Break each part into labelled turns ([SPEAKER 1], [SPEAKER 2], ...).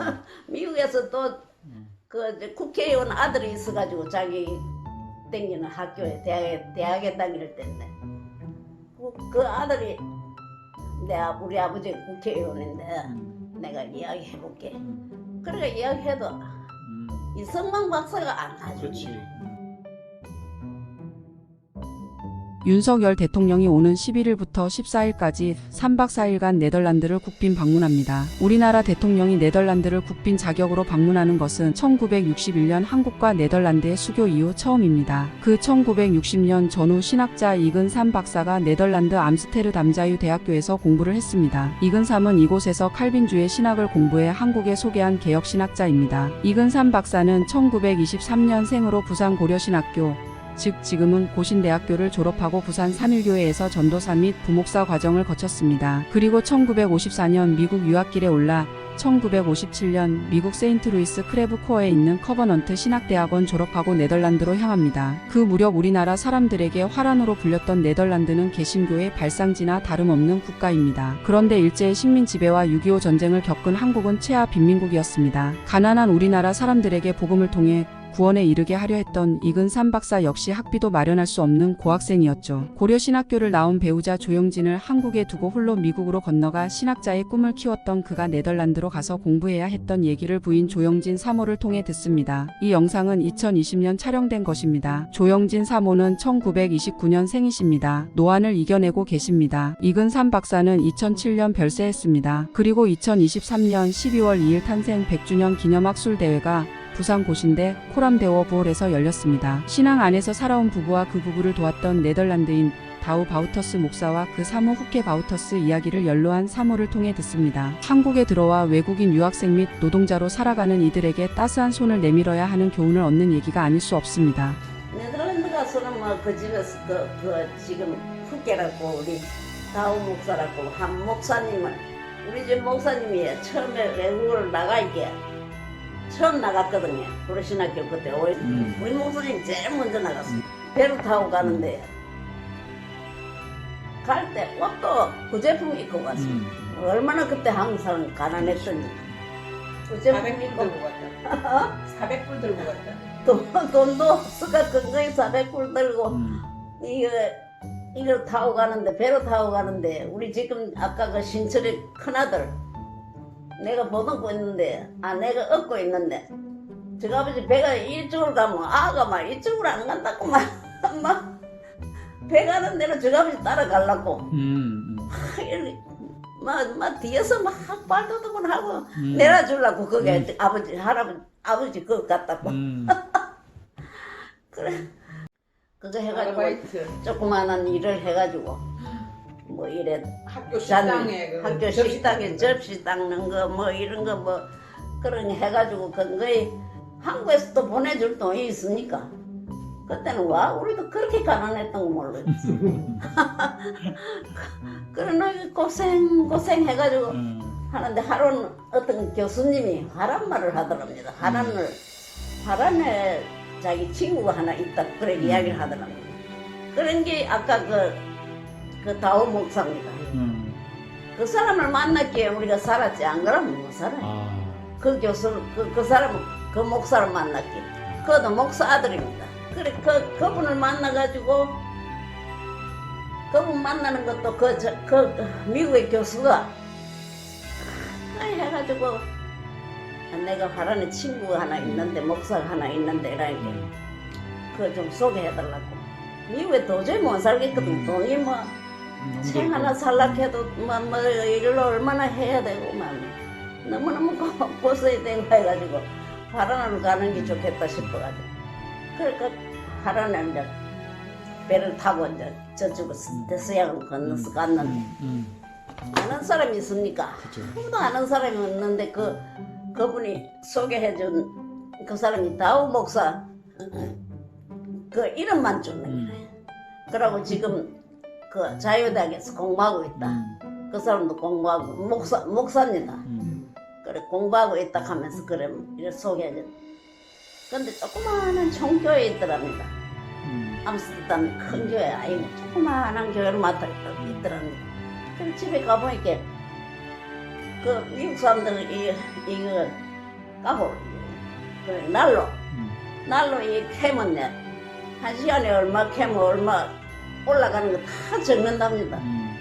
[SPEAKER 1] 미국에서 또그 국회의원 아들이 있어가지고 자기 땡기는 학교에 대학에 대학에 다닐 때인데. 그, 그 아들이 내 아- 우리 아버지 국회의원인데 내가 이야기해볼게. 그러니까 이야기해도
[SPEAKER 2] 음,
[SPEAKER 1] 이성만 박사가 안 하지.
[SPEAKER 3] 윤석열 대통령이 오는 11일부터 14일까지 3박 4일간 네덜란드를 국빈 방문합니다. 우리나라 대통령이 네덜란드를 국빈 자격으로 방문하는 것은 1961년 한국과 네덜란드의 수교 이후 처음입니다. 그 1960년 전후 신학자 이근삼 박사가 네덜란드 암스테르담자유 대학교에서 공부를 했습니다. 이근삼은 이곳에서 칼빈주의 신학을 공부해 한국에 소개한 개혁 신학자입니다. 이근삼 박사는 1923년생으로 부산 고려신학교 즉 지금은 고신대학교를 졸업하고 부산 삼일교회에서 전도사 및 부목사 과정을 거쳤습니다. 그리고 1954년 미국 유학길에 올라 1957년 미국 세인트루이스 크레브 코어에 있는 커버넌트 신학대학원 졸업하고 네덜란드로 향합니다. 그 무렵 우리나라 사람들에게 화란으로 불렸던 네덜란드는 개신교의 발상지나 다름없는 국가입니다. 그런데 일제의 식민 지배와 6.25 전쟁을 겪은 한국은 최하 빈민국이었습니다. 가난한 우리나라 사람들에게 복음을 통해 구원에 이르게 하려 했던 이근삼 박사 역시 학비도 마련할 수 없는 고학생이었죠. 고려 신학교를 나온 배우자 조영진을 한국에 두고 홀로 미국으로 건너가 신학자의 꿈을 키웠던 그가 네덜란드로 가서 공부해야 했던 얘기를 부인 조영진 사모를 통해 듣습니다. 이 영상은 2020년 촬영된 것입니다. 조영진 사모는 1929년 생이십니다. 노안을 이겨내고 계십니다. 이근삼 박사는 2007년 별세했습니다. 그리고 2023년 12월 2일 탄생 100주년 기념 학술 대회가 부산 고신대 코람대워 부홀에서 열렸습니다. 신앙 안에서 살아온 부부와 그 부부를 도왔던 네덜란드인 다우 바우터스 목사와 그 사모 후케 바우터스 이야기를 연로한 사모를 통해 듣습니다. 한국에 들어와 외국인 유학생 및 노동자로 살아가는 이들에게 따스한 손을 내밀어야 하는 교훈을 얻는 얘기가 아닐 수 없습니다.
[SPEAKER 1] 네덜란드 가서는 뭐 그 집에서 그, 그 지금 후계라고 우리 다우 목사라고 한 목사님을 우리 집 목사님이 처음에 외국을 나가게 처음 나갔거든요. 우리 신학교 그때 우리,
[SPEAKER 2] 음.
[SPEAKER 1] 우리 목사님 제일 먼저 나갔어. 배를 타고 가는데 갈 때 옷도 그 제품 입고 갔어.
[SPEAKER 2] 음.
[SPEAKER 1] 얼마나 그때 한국 사람 가난했던지. 그 제품
[SPEAKER 4] 400불
[SPEAKER 1] 입고
[SPEAKER 4] 들고 갔다. 400불 들고 갔다.
[SPEAKER 1] 돈, 돈도 없어가 근거에 400불 들고
[SPEAKER 2] 음.
[SPEAKER 1] 이거 이걸 타고 가는데 배로 타고 가는데 우리 지금 아까 그 신철이 큰아들 내가 보듬고 있는데 아 내가 업고 있는데 저 아버지 배가 이쪽으로 가면 아가 막 이쪽으로 안 간다고 막, 막 배 가는 대로 저 아버지 따라가려고
[SPEAKER 2] 음.
[SPEAKER 1] 막, 막 뒤에서 막 발도둑을 하고
[SPEAKER 2] 음.
[SPEAKER 1] 내려주려고 그게 아버지 할아버지 아버지 그거 갖다고
[SPEAKER 2] 음.
[SPEAKER 1] 그래 그거 해가지고
[SPEAKER 4] 아르바이트.
[SPEAKER 1] 조그마한 일을 해가지고 뭐 이래
[SPEAKER 4] 학교
[SPEAKER 1] 잔-
[SPEAKER 4] 식당에 그
[SPEAKER 1] 학교
[SPEAKER 4] 접시
[SPEAKER 1] 식당에
[SPEAKER 4] 닦는 거.
[SPEAKER 1] 접시 닦는 거 뭐 이런 거 뭐 그런 거 해가지고 그거에 한국에서 또 보내줄 돈이 있으니까 그때는 와 우리도 그렇게 가난했던 거 몰랐지 그러나 고생 고생 해가지고
[SPEAKER 2] 음.
[SPEAKER 1] 하는데 하루는 어떤 교수님이 하란 말을 하더랍니다. 하란을 하란에 자기 친구가 하나 있다 그래 이야기를 하더랍니다. 그런 게 아까 그, 그 다우 목사입니다.
[SPEAKER 2] 음.
[SPEAKER 1] 그 사람을 만났기에 우리가 살았지 안 그러면 못 살아요.
[SPEAKER 2] 아.
[SPEAKER 1] 그 교수 그, 그 사람 그 목사를 만났기 그도 목사 아들입니다. 그래 그 그분을 만나가지고 그분 만나는 것도 그, 저, 그, 그 미국의 교수가 아, 해가지고 아, 내가 하라는 친구가 하나 있는데 목사가 하나 있는데 이러니까
[SPEAKER 2] 음.
[SPEAKER 1] 그거 좀 소개해달라고 미국에 도저히 못 살겠거든 돈이 뭐 책 하나 살라 해도 뭐, 뭐 일을 얼마나 해야 되고 막 너무너무 고- 고생이 되고 해가지고 하란을 가는 게 좋겠다 싶어가지고 그러니까 하란을 이제 배를 타고 이제 저쪽으로 대서양을 건너서 갔는데
[SPEAKER 2] 음. 음.
[SPEAKER 1] 아는 사람이 있습니까?
[SPEAKER 2] 그죠.
[SPEAKER 1] 아무도 아는 사람이 없는데 그 그분이 소개해준 그 사람이 다우 목사 그 이름만 주는
[SPEAKER 2] 음.
[SPEAKER 1] 그러고 지금 그 자유대학에서 공부하고 있다.
[SPEAKER 2] 음.
[SPEAKER 1] 그 사람도 공부하고 목사 목사입니다.
[SPEAKER 2] 음.
[SPEAKER 1] 그래 공부하고 있다 하면서 그래 이렇게 소개해준. 근데 조그마한 총교회 있더랍니다.
[SPEAKER 2] 음.
[SPEAKER 1] 암스테르담 큰 교회 아니고 조그마한 교회를 맡아 있더- 있더랍니다. 그래 집에 가보니까 그 미국 사람들은 이, 이거 까볼 그래 날로
[SPEAKER 2] 음.
[SPEAKER 1] 날로 이 캐면 내 한 시간에 얼마 캐면 얼마 올라가는 거 다 적는답니다.
[SPEAKER 2] 음.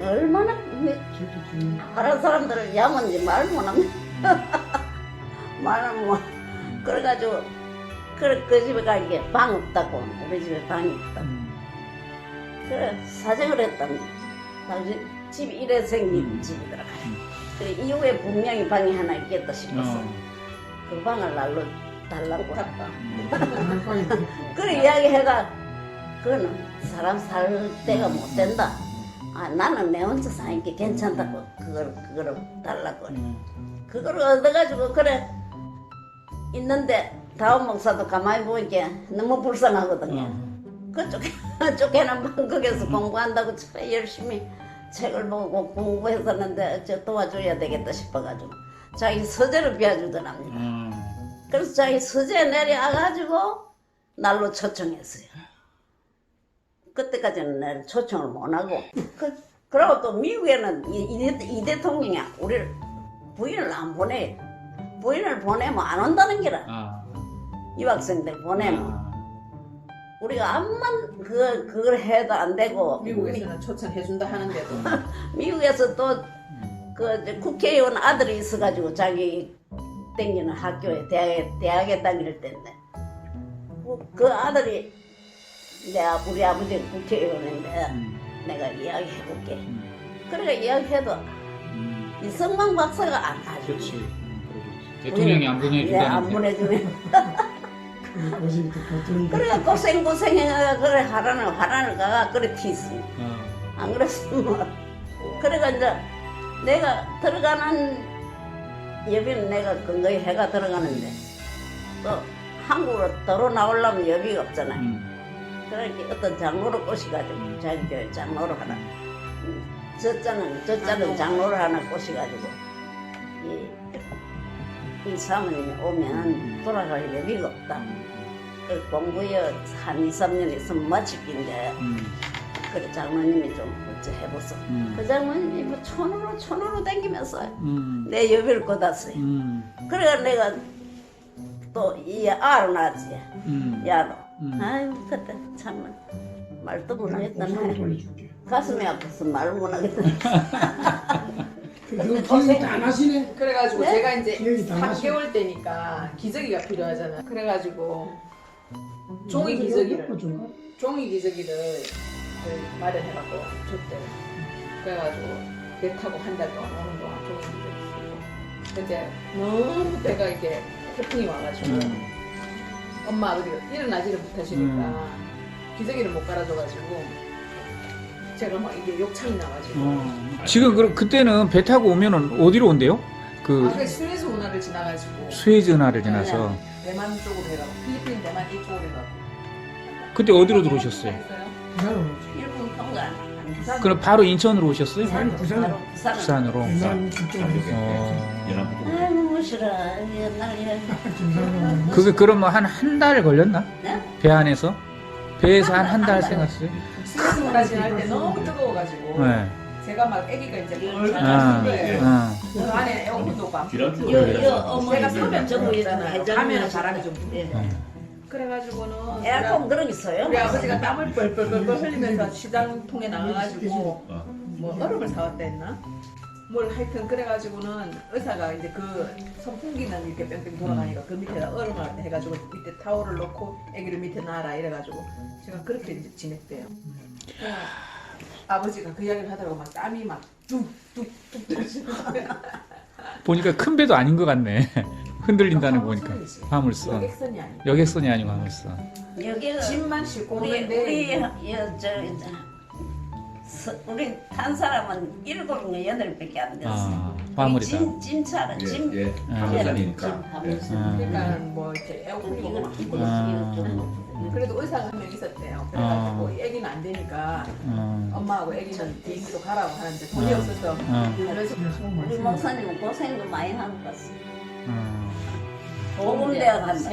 [SPEAKER 1] 얼마나 다른 사람들을 야만지 말 못합니다. 말은 뭐 그래가지고 그래 그 집에 가니까 방 없다고 우리 집에 방이 없다고
[SPEAKER 2] 음.
[SPEAKER 1] 그래 사정을 했답니다. 당신 집이 이래 생긴
[SPEAKER 2] 음.
[SPEAKER 1] 집이더라.
[SPEAKER 2] 음.
[SPEAKER 1] 그래 이후에 분명히 방이 하나 있겠다 싶어서
[SPEAKER 2] 어.
[SPEAKER 1] 그 방을 날로 달라고
[SPEAKER 4] 못탔다.
[SPEAKER 1] 그래 이야기해가 그거는 사람 살 때가 못 된다. 아 나는 내 혼자 사니까 괜찮다고 그걸 그거를 달라고
[SPEAKER 2] 음.
[SPEAKER 1] 그걸 얻어가지고 그래 있는데 다음 목사도 가만히 보니까 너무 불쌍하거든요.
[SPEAKER 2] 어.
[SPEAKER 1] 그쪽 쫓겨난 방국에서 공부한다고 참 열심히 책을 보고 공부했었는데 저 도와줘야 되겠다 싶어가지고 자기 서재를 비워주더랍니다.
[SPEAKER 2] 음.
[SPEAKER 1] 그래서 자기 서재 내려와가지고 날로 초청했어요. 그때까지는 날 초청을 못 하고. 그 그리고 또 미국에는 이, 이, 대- 이 대통령이 우리를 부인을 안 보내. 부인을 보내면 안 온다는 게라.
[SPEAKER 2] 아.
[SPEAKER 1] 유학생들 보내면.
[SPEAKER 2] 아.
[SPEAKER 1] 우리가 암만 그 그걸 해도 안 되고.
[SPEAKER 4] 미국에서는 초청해준다 하는데도.
[SPEAKER 1] 미, 국에서 또그 국회의원 아들이 있어가지고 자기 땡기는 학교에 대학에 대학에 다닐 때인데. 그, 그 아들이 내 아- 우리 아버지 국회의원인데
[SPEAKER 2] 음.
[SPEAKER 1] 내가 이야기해볼게.
[SPEAKER 2] 음.
[SPEAKER 1] 그러니까 이야기해도
[SPEAKER 2] 음.
[SPEAKER 1] 이성만 박사가 안 하지.
[SPEAKER 2] 그렇지. 음, 그러겠지. 대통령이 안
[SPEAKER 1] 네, 안
[SPEAKER 2] 보내준다는
[SPEAKER 1] 보내주네. 그래 고생 고생해 그래 하라는 하라는 가가 그래 티스.
[SPEAKER 2] 어.
[SPEAKER 1] 안 그랬으면 뭐. 그래가 이제 내가 들어가는 여비는 내가 근거히 해가 들어가는데 또 한국으로 들어 나오려면 여비가 없잖아요.
[SPEAKER 2] 음.
[SPEAKER 1] 그러니까 어떤 장로를 꼬시가지고 자기 교회 장로를 하나 음, 저자는 저 자는 장로를 하나 꼬시가지고 이, 이 사모님이 오면 돌아갈 여비가 없다. 그 공부에 한 2, 3년 있으면 마치긴데
[SPEAKER 2] 음.
[SPEAKER 1] 그래 장로님이 좀 어째 해보소.
[SPEAKER 2] 음.
[SPEAKER 1] 그 장로님이 뭐 촌으로 촌으로 댕기면서
[SPEAKER 2] 음.
[SPEAKER 1] 내 여비를 꽂았어요.
[SPEAKER 2] 음.
[SPEAKER 1] 그래가 내가 또이 낳았지.
[SPEAKER 2] 음.
[SPEAKER 1] 야로.
[SPEAKER 2] 음.
[SPEAKER 1] 아유 그때 참 말도 못하겠다. 가슴이 아파서 말 못하겠다.
[SPEAKER 5] 그 기억이 다 나시네.
[SPEAKER 4] 그래가지고
[SPEAKER 1] 네?
[SPEAKER 4] 제가 이제
[SPEAKER 5] 기억이 다 나시.
[SPEAKER 4] 3개월 때니까 기저귀가 필요하잖아. 그래가지고 종이 기저귀를 종이 기저귀를 그 마련해갖고 줬대. 그래가지고 배 타고 한 달 동안 오는 동안 종이 기저귀 쓰고. 근데 너무 때가 이게 태풍이 와가지고
[SPEAKER 2] 음.
[SPEAKER 4] 엄마 아버지가 일어나지를 못하시니까
[SPEAKER 2] 음.
[SPEAKER 4] 기저귀를 못 갈아줘가지고 제가 막 이게 욕창이 나가지고
[SPEAKER 2] 어. 지금 그 그때는 배 타고 오면은 어디로 온대요? 그
[SPEAKER 4] 아, 그 스웨즈 운하를 지나가지고
[SPEAKER 2] 수에즈 나를 지나서
[SPEAKER 4] 대만 쪽으로 해가고 필리핀 대만 이쪽으로 해가고
[SPEAKER 2] 그때 어디로 들어오셨어요?
[SPEAKER 1] 일본 통과.
[SPEAKER 4] 부산
[SPEAKER 2] 그럼 바로 인천으로 오셨어요?
[SPEAKER 5] 부산, 부산.
[SPEAKER 1] 바로 부산으로.
[SPEAKER 2] 부산으로.
[SPEAKER 5] 부산 그쪽으로.
[SPEAKER 2] 어.
[SPEAKER 1] 아이고 싫어. 옛날 에
[SPEAKER 5] 김상동.
[SPEAKER 2] 그게 그러면 한 한 달 걸렸나?
[SPEAKER 1] 네?
[SPEAKER 2] 배 안에서? 배에서 한 한 달?
[SPEAKER 4] 스웨즈 운하 지날 때 너무 뜨거워가지고
[SPEAKER 2] 네.
[SPEAKER 4] 제가 막 아기가 이제 얼굴
[SPEAKER 2] 아,
[SPEAKER 4] 거예요
[SPEAKER 2] 아.
[SPEAKER 4] 그 안에 에어컨도 막
[SPEAKER 1] 요, 요 어머니
[SPEAKER 4] 제가 서면
[SPEAKER 1] 전부
[SPEAKER 4] 있잖아요. 가면은 바람이 좀 불고.
[SPEAKER 1] 예.
[SPEAKER 4] 그래가지고는
[SPEAKER 1] 에어컨 그런 게 있어요?
[SPEAKER 4] 우리 아버지가 땀을 뻘뻘뻘 흘리면서 시장통에 나가가지고 뭐 얼음을 사왔다 했나? 뭘 하여튼 그래가지고는 의사가 이제 그 선풍기는 이렇게 뺑뺑 돌아가니까 그 밑에다 얼음을 해가지고 밑에 타월을 놓고 아기를 밑에 놔라 이래가지고 제가 그렇게 이제 지냈대요. 그래, 아버지가 그 이야기를 하더라고 막 땀이 막 뚝뚝뚝 떨어지는 거야.
[SPEAKER 2] 보니까 큰 배도 아닌 것 같네. 흔들린다는 거 보니까.
[SPEAKER 4] 화물선. 여객선이 아니고
[SPEAKER 2] 여객선이 아니고 화물선.
[SPEAKER 1] 여기가
[SPEAKER 4] 짐만 싣고
[SPEAKER 1] 우리
[SPEAKER 4] 오는데
[SPEAKER 1] 우리 여, 저, 저, 서, 우리 탄 사람은 일곱인가 여덟 밖에 안 됐어.
[SPEAKER 2] 아, 화물이다.
[SPEAKER 1] 짐 짐차는 짐.
[SPEAKER 6] 예, 예.
[SPEAKER 2] 아.
[SPEAKER 6] 화물선이니까.
[SPEAKER 2] 아.
[SPEAKER 4] 그러니까 뭐 이렇게
[SPEAKER 1] 이거 이거
[SPEAKER 2] 아.
[SPEAKER 1] 이거.
[SPEAKER 4] 그래도 의사가 한 명 있었대요. 그래가지고 애기는 안 되니까
[SPEAKER 2] 어.
[SPEAKER 4] 엄마하고 애기는 비행기로 가라고 하는데 돈이
[SPEAKER 2] 아.
[SPEAKER 4] 없어서
[SPEAKER 2] 어.
[SPEAKER 4] 그래서
[SPEAKER 1] 우리 목사님은 고생도 많이 하는 것 같어.
[SPEAKER 2] 어.
[SPEAKER 1] 보건대학 간다.